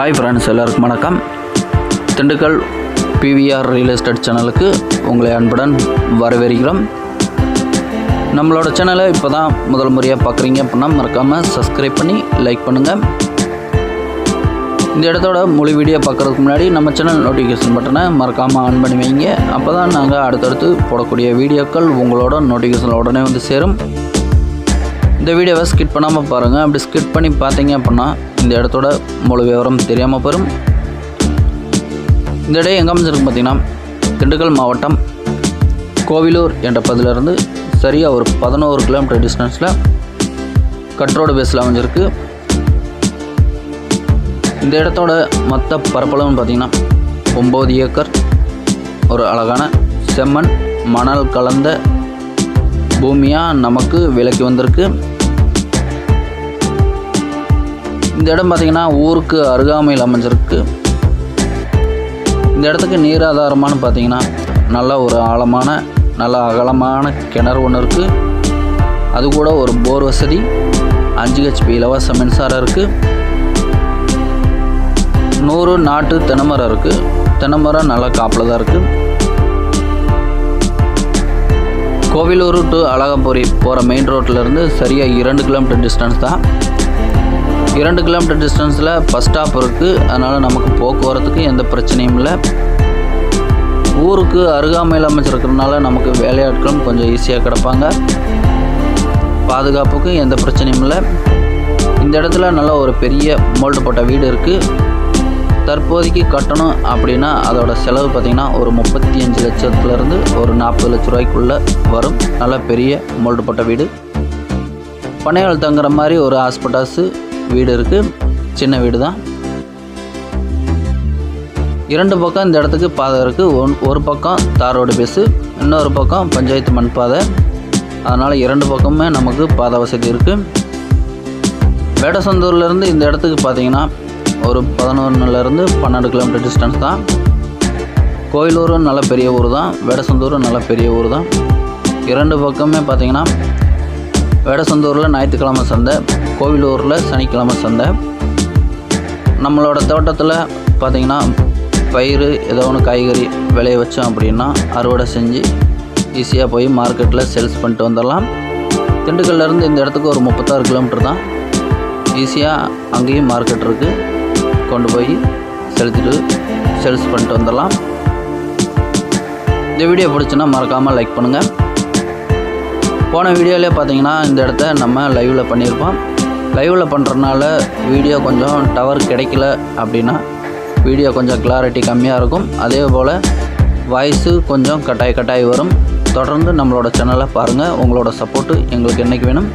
Hi friends எல்லாருக்கும் வணக்கம். Dindigul PVR real estate சேனலுக்கு உங்களை அன்புடன் வரவேற்கிறோம். நம்மளோட சேனலை இப்போ தான் முதல் முறையாக பார்க்குறீங்க அப்படின்னா மறக்காமல் சப்ஸ்கிரைப் பண்ணி லைக் பண்ணுங்கள் இந்த இடத்தோட முழு வீடியோ பார்க்குறதுக்கு முன்னாடி நம்ம சேனல் நோட்டிஃபிகேஷன் பட்டனை மறக்காமல் ஆன் பண்ணி வைங்க. அப்போ தான் நாங்கள் அடுத்தடுத்து போடக்கூடிய வீடியோக்கள் உங்களோட நோட்டிஃபிகேஷன் உடனே வந்து சேரும். இந்த வீடியோவை ஸ்கிப் பண்ணாமல் பாருங்கள் அப்படி ஸ்கிப் பண்ணி பார்த்தீங்க அப்படின்னா இந்த இடத்தோட முழு விவரம் தெரியாமல் போயிடும் இந்த இடம் எங்கே அமைஞ்சிருக்கு பார்த்தீங்கன்னா திண்டுக்கல் மாவட்டம் கோவிலூர் என்ற பகுதியிலிருந்து சரியாக ஒரு பதினோரு கிலோமீட்டர் டிஸ்டன்ஸில் கட்ரோடு பேஸில் அமைஞ்சிருக்கு. இந்த இடத்தோட மொத்த பரப்பளவுன்னு பார்த்தீங்கன்னா ஒம்பது ஏக்கர் ஒரு அழகான செம்மண் மணல் கலந்த பூமியாக நமக்கு விலைக்கு வந்திருக்கு. இந்த இடம் பார்த்திங்கன்னா ஊருக்கு அருகாமையில் அமைஞ்சிருக்கு. இந்த இடத்துக்கு நீர் ஆதாரமானு பார்த்தீங்கன்னா நல்ல ஒரு ஆழமான நல்ல அகலமான கிணறு ஒன்று இருக்குது அது கூட ஒரு போர் வசதி அஞ்சு ஹெச்பி இலவச மின்சாரம் இருக்குது நூறு நாட்டு தென்னைமரம் இருக்குது தென்னைமரம் நல்ல காப்பில் தான் இருக்குது கோவிலூர் டு அழகப்பூரி போகிற மெயின் ரோட்டிலேருந்து சரியாக இரண்டு கிலோமீட்டர் டிஸ்டன்ஸ் தான். இரண்டு கிலோமீட்டர் டிஸ்டன்ஸில் பஸ் ஸ்டாப் இருக்குது அதனால் நமக்கு போக்குவரத்துக்கு எந்த பிரச்சனையும் இல்லை. ஊருக்கு அருகாமையில் அமைச்சிருக்கிறதுனால நமக்கு வேலையாட்களும் கொஞ்சம் ஈஸியாக கிடப்பாங்க. பாதுகாப்புக்கு எந்த பிரச்சனையும் இல்லை. இந்த இடத்துல நல்ல ஒரு பெரிய மோல்டு போட்ட வீடு இருக்குது தற்போதைக்கு கட்டணும் அப்படின்னா அதோட செலவு பார்த்திங்கன்னா ஒரு முப்பத்தி அஞ்சு லட்சத்துலேருந்து ஒரு நாற்பது லட்ச ரூபாய்க்குள்ளே வரும். நல்ல பெரிய மோல்டு போட்ட வீடு. பனையாள் தங்குற மாதிரி ஒரு ஹாஸ்பிட்டாஸு வீடு இருக்குது சின்ன வீடு தான் இரண்டு பக்கம் இந்த இடத்துக்கு பாதை இருக்குது ஒன் ஒரு பக்கம் தார் ரோடு பேஸு இன்னொரு பக்கம் பஞ்சாயத்து மண் பாதை அதனால் இரண்டு பக்கமுமே நமக்கு பாதை வசதி இருக்குது வேடசந்தூர்லேருந்து இந்த இடத்துக்கு பார்த்தீங்கன்னா ஒரு பதினொன்றுலேருந்து பன்னெண்டு கிலோமீட்டர் டிஸ்டன்ஸ் தான். கோயிலூரும் நல்ல பெரிய ஊர் தான் வேடசந்தூரும் நல்ல பெரிய ஊர் தான் இரண்டு பக்கமே பார்த்தீங்கன்னா வேடசந்தூரில் ஞாயிற்றுக்கிழமை சந்தை கோவிலூரில் சனிக்கிழமை சந்தை. நம்மளோட தோட்டத்தில் பார்த்திங்கன்னா பயிர் ஏதோ ஒன்று காய்கறி விளைய வச்சோம் அப்படின்னா அறுவடை செஞ்சு ஈஸியாக போய் மார்க்கெட்டில் சேல்ஸ் பண்ணிட்டு வந்துடலாம். திண்டுக்கல்லேருந்து இந்த இடத்துக்கு ஒரு முப்பத்தாறு கிலோமீட்டர் தான். ஈஸியாக அங்கேயும் மார்க்கெட் இருக்குது கொண்டு போய் செலுத்திட்டு சேல்ஸ் பண்ணிட்டு வந்துடலாம். இந்த வீடியோ பிடிச்சுன்னா மறக்காமல் லைக் பண்ணுங்கள் போன வீடியோவிலே பார்த்தீங்கன்னா இந்த இடத்த நம்ம லைவில் பண்ணியிருப்போம். லைவில் பண்ணுறதுனால வீடியோ கொஞ்சம் டவர் கிடைக்கல அப்படின்னா வீடியோ கொஞ்சம் கிளாரிட்டி கம்மியாக இருக்கும். அதே போல் வாய்ஸு கொஞ்சம் கட்டாய் கட்டாய் வரும். தொடர்ந்து நம்மளோட சேனலை பாருங்கள் உங்களோட சப்போர்ட்டு எங்களுக்கு என்றைக்கு வேணும்?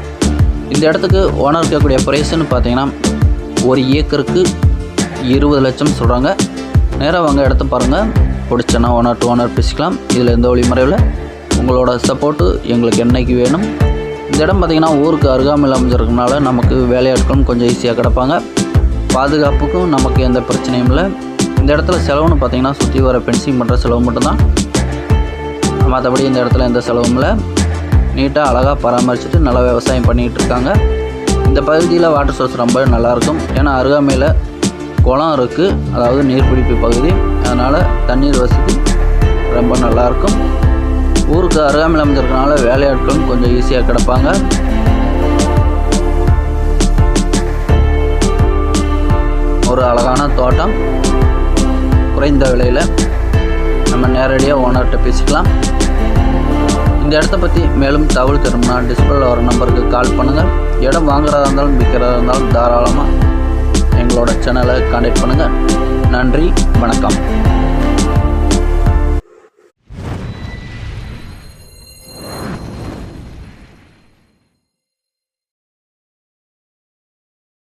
இந்த இடத்துக்கு ஓனர் இருக்கக்கூடிய ப்ரைஸுன்னு பார்த்தீங்கன்னா ஒரு ஏக்கருக்கு இருபது லட்சம் சொல்கிறாங்க நேராக வாங்க இடத்த பாருங்கள் பிடிச்சனா ஓனர் டு ஓனர் பேசிக்கலாம். இதில் எந்த வழிமுறையில் உங்களோட சப்போர்ட்டு எங்களுக்கு என்னைக்கு வேணும்? இந்த இடம் பார்த்திங்கன்னா ஊருக்கு அருகாமையில் அமைஞ்சிருக்கனால நமக்கு வேலையாட்களும் கொஞ்சம் ஈஸியாக கிடப்பாங்க. பாதுகாப்புக்கும் நமக்கு எந்த பிரச்சனையும் இல்லை. இந்த இடத்துல செலவுன்னு பார்த்திங்கன்னா சுற்றி வர பென்சிங் பண்ணுற செலவு மட்டும்தான். மற்றபடி இந்த இடத்துல எந்த செலவும் இல்லை. நீட்டாக அழகாக பராமரிச்சுட்டு நல்லா விவசாயம் பண்ணிகிட்டு இருக்காங்க. இந்த பகுதியில் வாட்டர் சோர்ஸ் ரொம்ப நல்லாயிருக்கும். ஏன்னா அருகாமையில் குளம் இருக்குது அதாவது நீர்பிடிப்பு பகுதி. அதனால் தண்ணீர் வசதி ரொம்ப நல்லாயிருக்கும். ஊருக்கு அருகாமையில் அமைஞ்சிருக்கனால வேலையாட்களும் கொஞ்சம் ஈஸியாக கிடப்பாங்க. ஒரு அழகான தோட்டம். குறைந்த விலையில் நம்ம நேரடியாக ஓனர்கிட்ட பேசிக்கலாம். இந்த இடத்த பற்றி மேலும் தகவல் தரும்னா டிஸ்பிளேல வர நம்பருக்கு கால் பண்ணுங்கள் இடம் வாங்குறதா இருந்தாலும் விற்கிறதா இருந்தாலும் தாராளமாக எங்களோட சேனலை கான்டாக்ட் பண்ணுங்கள் நன்றி வணக்கம்.